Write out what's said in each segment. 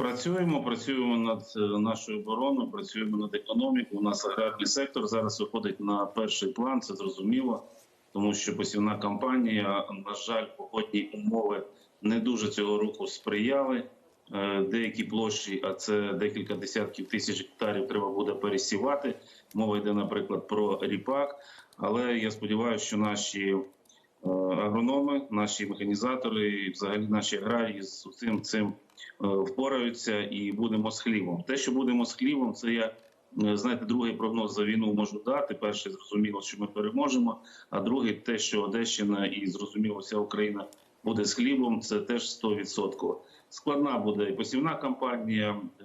Працюємо, працюємо над е, нашою обороною, працюємо над економікою. У нас аграрний сектор зараз виходить на перший план. Це зрозуміло, тому що посівна кампанія, на жаль, погодні умови не дуже цього року сприяли. Е, Деякі площі, а це декілька десятків тисяч гектарів, треба буде пересівати. Мова йде, наприклад, про ріпак. Але я сподіваюся, що наші агрономи, наші механізатори, і взагалі наші аграрії з цим цим е, впораються і будемо з хлібом. Те, що будемо з хлібом, це я е, знаєте, другий прогноз за війну можу дати. Перший зрозуміло, що ми переможемо. А другий те, що Одещина і зрозуміло, вся Україна буде з хлібом, це теж 100%. Складна буде і посівна кампанія. е,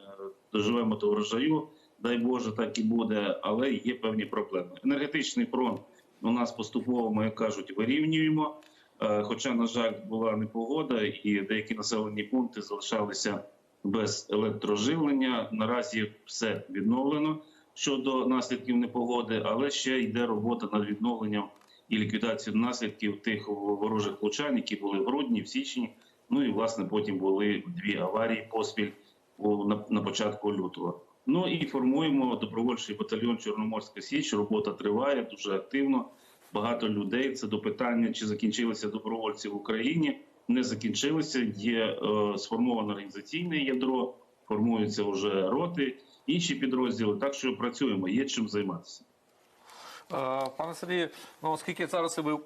Доживемо до врожаю. Дай Боже, так і буде, але є певні проблеми. Енергетичний фронт у нас поступово, ми кажуть, вирівнюємо. Е, Хоча, на жаль, була непогода, і деякі населені пункти залишалися без електроживлення. Наразі все відновлено щодо наслідків непогоди, але ще йде робота над відновленням і ліквідацією наслідків тих ворожих влучань, які були в грудні, в січні. Ну і власне потім були дві аварії поспіль на початку лютого. Ну і формуємо добровольчий батальйон Чорноморська Січ. Робота триває дуже активно. Багато людей. Це до питання, чи закінчилися добровольці в Україні. Не закінчилися. Є е, сформоване організаційне ядро, формуються вже роти, інші підрозділи. Так що працюємо, є чим займатися. Е, Пане Сергію, ну оскільки зараз ви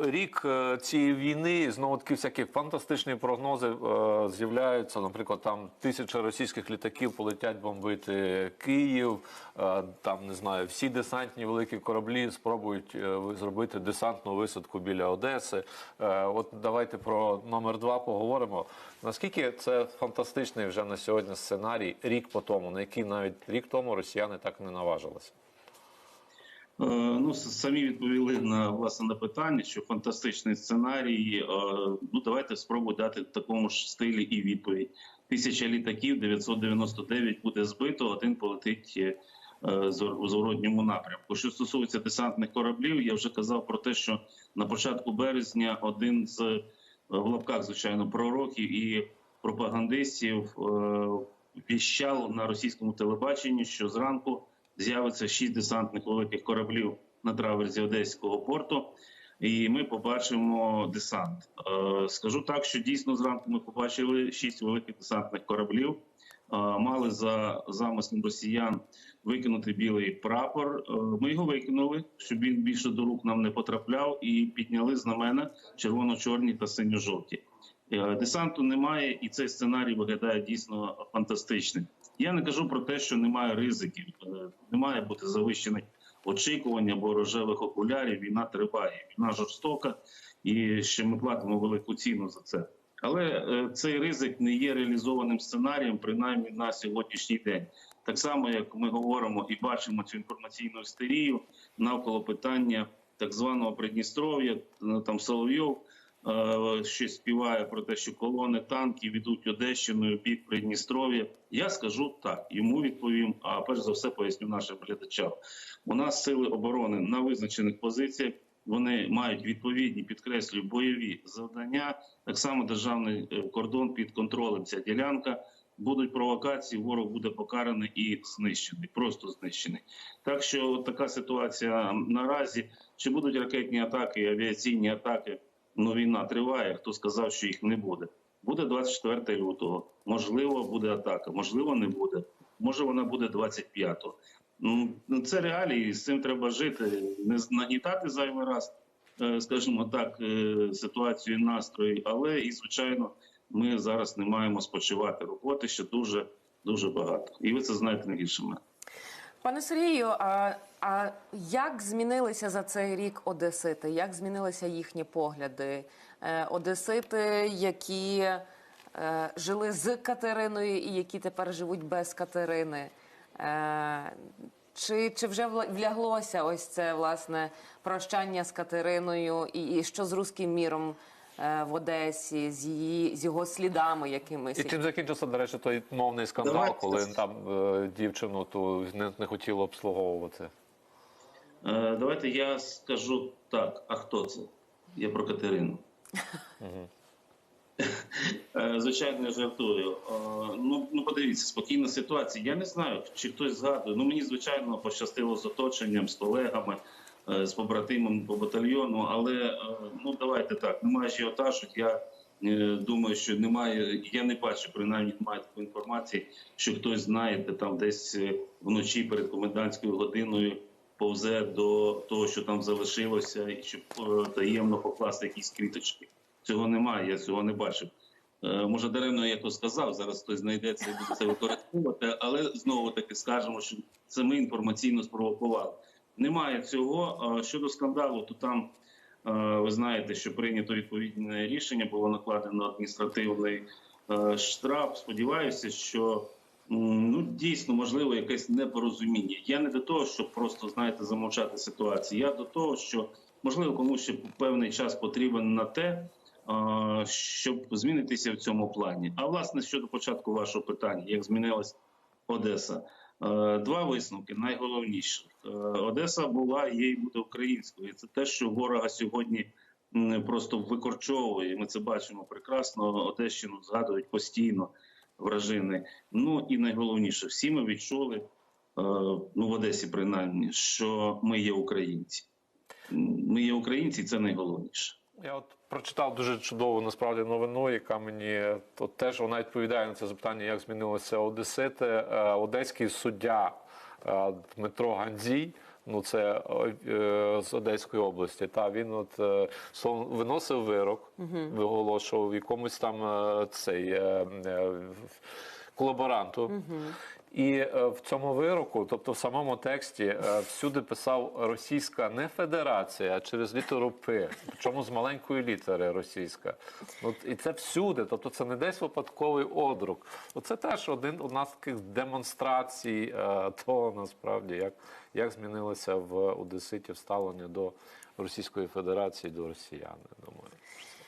рік е, цієї війни, знову таки всякі фантастичні прогнози е, з'являються. Наприклад, там тисяча російських літаків полетять бомбити Київ. е, Там не знаю, всі десантні великі кораблі спробують е, зробити десантну висадку біля Одеси. Е, От давайте про номер два поговоримо. Наскільки це фантастичний вже на сьогодні сценарій рік по тому, на який навіть рік тому росіяни так не наважилися. Е, Ну, самі відповіли на власне на питання, що фантастичний сценарій. Е, Ну, давайте спробую дати в такому ж стилі і відповідь. Тисяча літаків, 999 буде збито, один полетить е, з- зворотньому напрямку. Що стосується десантних кораблів, я вже казав про те, що на початку березня один з в лапках, звичайно, пророків і пропагандистів віщав на російському телебаченні, що зранку з'явиться шість десантних великих кораблів на траверзі Одеського порту, і ми побачимо десант. Е, Скажу так, що дійсно зранку ми побачили шість великих десантних кораблів. Е, Мали за замислом росіян викинути білий прапор. Е, Ми його викинули, щоб він більше до рук нам не потрапляв, і підняли знамена червоно-чорні та синьо-жовті. Десанту немає, і цей сценарій виглядає дійсно фантастичним. Я не кажу про те, що немає ризиків, е, не має бути завищених очікувань або рожевих окулярів. Війна триває, війна жорстока, і ще ми платимо велику ціну за це. Але е, цей ризик не є реалізованим сценарієм, принаймні на сьогоднішній день. Так само, як ми говоримо і бачимо цю інформаційну істерію навколо питання так званого Придністров'я, е, там Соловйов е, щось співає про те, що колони танків ідуть Одещиною бік Придністров'я. Я скажу так, йому відповім. А перш за все поясню нашим глядачам. У нас сили оборони на визначених позиціях. Вони мають відповідні підкреслюю бойові завдання. Так само державний е, кордон під контролем. Ця ділянка будуть провокації. Ворог буде покараний і знищений, просто знищений. Так що така ситуація наразі. Чи будуть ракетні атаки, авіаційні атаки? Ну війна триває. Хто сказав, що їх не буде? Буде 24 лютого. Можливо, буде атака, можливо, не буде. Може, вона буде 25-го. Ну це реалії. З цим треба жити, не нагнітати зайвий раз, е, скажімо так, е, ситуацію настрої. Але і звичайно, ми зараз не маємо спочивати. Роботи ще дуже дуже багато. І ви це знаєте не мене. Пане Сергію, а, а як змінилися за цей рік одесити? Як змінилися їхні погляди? Е, одесити, які е, жили з Катериною і які тепер живуть без Катерини? Е, чи, чи вже вляглося ось це власне прощання з Катериною, і, і що з руським міром е, в Одесі, з її з його слідами якимись? І чим закінчився, до речі, той мовний скандал, Давайте. коли там е, дівчину ту не, не хотіло обслуговувати. Е, давайте я скажу так: а хто це? Я про Катерину. Звичайно, я жартую. Е, Ну, ну подивіться. спокійна ситуація. Я не знаю, чи хтось згадує. Ну мені звичайно пощастило з оточенням, з колегами, з побратимами по батальйону. Але е, ну давайте так, немає ажіотажу. Я е, думаю, що немає. Я не бачу, принаймні немає такої інформації, що хтось знаєте, там десь е, вночі перед комендантською годиною повзе до того, що там залишилося, і щоб е, таємно покласти якісь квіточки. Цього немає, я цього не бачив. Е, Може, даремно я то сказав, зараз хтось знайдеться і буде це використовувати, але знову таки скажемо, що це ми інформаційно спровокували. Немає цього. Щодо скандалу, то там ви знаєте, що прийнято відповідне рішення, було накладено адміністративний штраф. Сподіваюся, що ну дійсно можливо якесь непорозуміння. Я не до того, щоб просто знаєте замовчати ситуацію. Я до того, що можливо комусь ще певний час потрібен на те, щоб змінитися в цьому плані. А власне щодо початку вашого питання, як змінилась Одеса? Е, Два висновки найголовніше. Е, Одеса була є і буде українською. І Це те, що ворога сьогодні просто викорчовує. Ми це бачимо прекрасно. Одещину згадують постійно вражини. Ну і найголовніше, всі ми відчули, е, ну в Одесі принаймні, що ми є українці. Ми є українці, і це найголовніше. Я от прочитав дуже чудову насправді новину, яка мені от теж вона відповідає на це запитання, як змінилося Одесити. Е, Одеський суддя е, Дмитро Гандзій. Ну, це е, з Одеської області. Та він от е, виносив вирок, виголошував якомусь там е, цей е, колаборанту. І е, в цьому вироку, тобто в самому тексті, е, всюди писав російська не федерація, а через літеру П, причому з маленької літери російська. От, і це всюди, тобто це не десь випадковий одрук. Оце теж один одна з таких демонстрацій е, того, насправді, як, як змінилося в Одеситі ставлення до Російської Федерації, до росіян.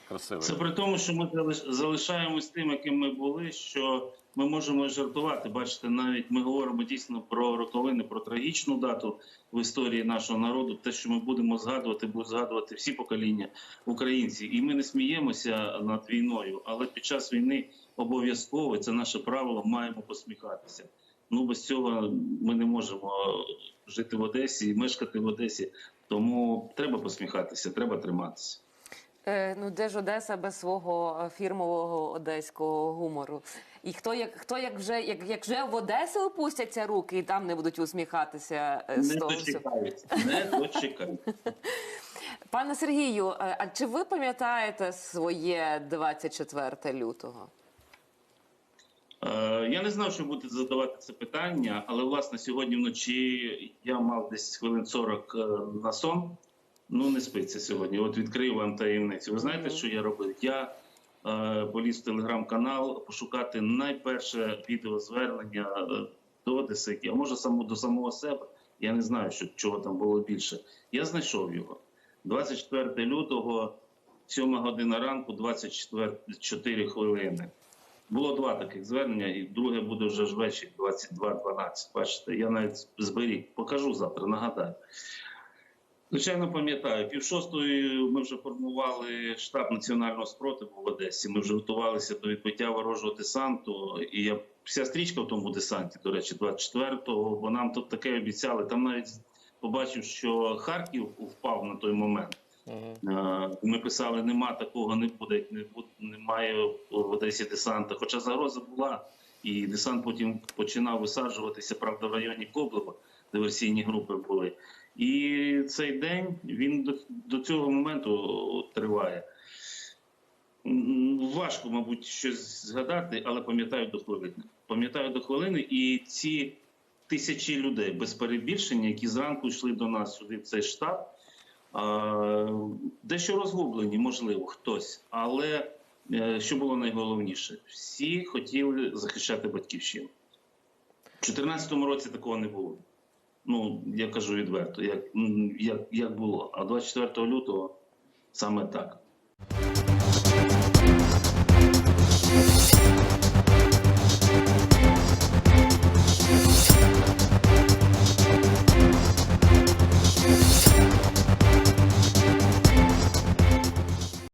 Красиво. Це при тому, що ми залиш- залишаємось тим, яким ми були, що ми можемо жартувати. Бачите, навіть ми говоримо дійсно про роковини, про трагічну дату в історії нашого народу. Те, що ми будемо згадувати, будуть згадувати всі покоління українців. І ми не сміємося над війною, але під час війни обов'язково це наше правило. Маємо посміхатися. Ну без цього ми не можемо жити в Одесі і мешкати в Одесі. Тому треба посміхатися, треба триматися. Е, ну де ж Одеса без свого е, фірмового одеського гумору? І хто як хто як вже як, як вже в Одесу опустяться руки і там не будуть усміхатися е, з Не того всього? дочекаються, не дочекаються. Пане Сергію, а чи ви пам'ятаєте своє 24 лютого? Я не знав, що будете задавати це питання, але власне сьогодні вночі я мав десь хвилин 40 е, на сон. Ну не спиться сьогодні. От відкрию вам таємницю. Ви знаєте, що я робив? Я е, поліз в телеграм-канал пошукати найперше відеозвернення е, до Одесики, а може само до самого себе. Я не знаю, що чого там було більше. Я знайшов його 24 лютого, 7 година ранку, 24 хвилини. Було два таких звернення, і друге буде вже ж ввечері 22.12. Бачите, я навіть зберіг, покажу завтра, нагадаю. Звичайно, пам'ятаю, пів шостої ми вже формували штаб національного спротиву в Одесі. Ми вже готувалися до відбиття ворожого десанту. І я вся стрічка в тому десанті, до речі, 24-го, бо нам тут таке обіцяли. Там навіть побачив, що Харків впав на той момент. Е, Ми писали, нема такого, не буде, не буде, немає в Одесі десанта. Хоча загроза була, і десант потім починав висаджуватися, правда, в районі Коблева, диверсійні групи були. І цей день він до, до цього моменту триває. Важко, мабуть, щось згадати, але пам'ятаю до хвилини. Пам'ятаю до хвилини, і ці тисячі людей без перебільшення, які зранку йшли до нас сюди, в цей штаб. Дещо розгублені, можливо, хтось, але е, що було найголовніше, всі хотіли захищати батьківщину. У 2014 році такого не було. Ну, я кажу відверто, як, як, як було. А 24 лютого саме так.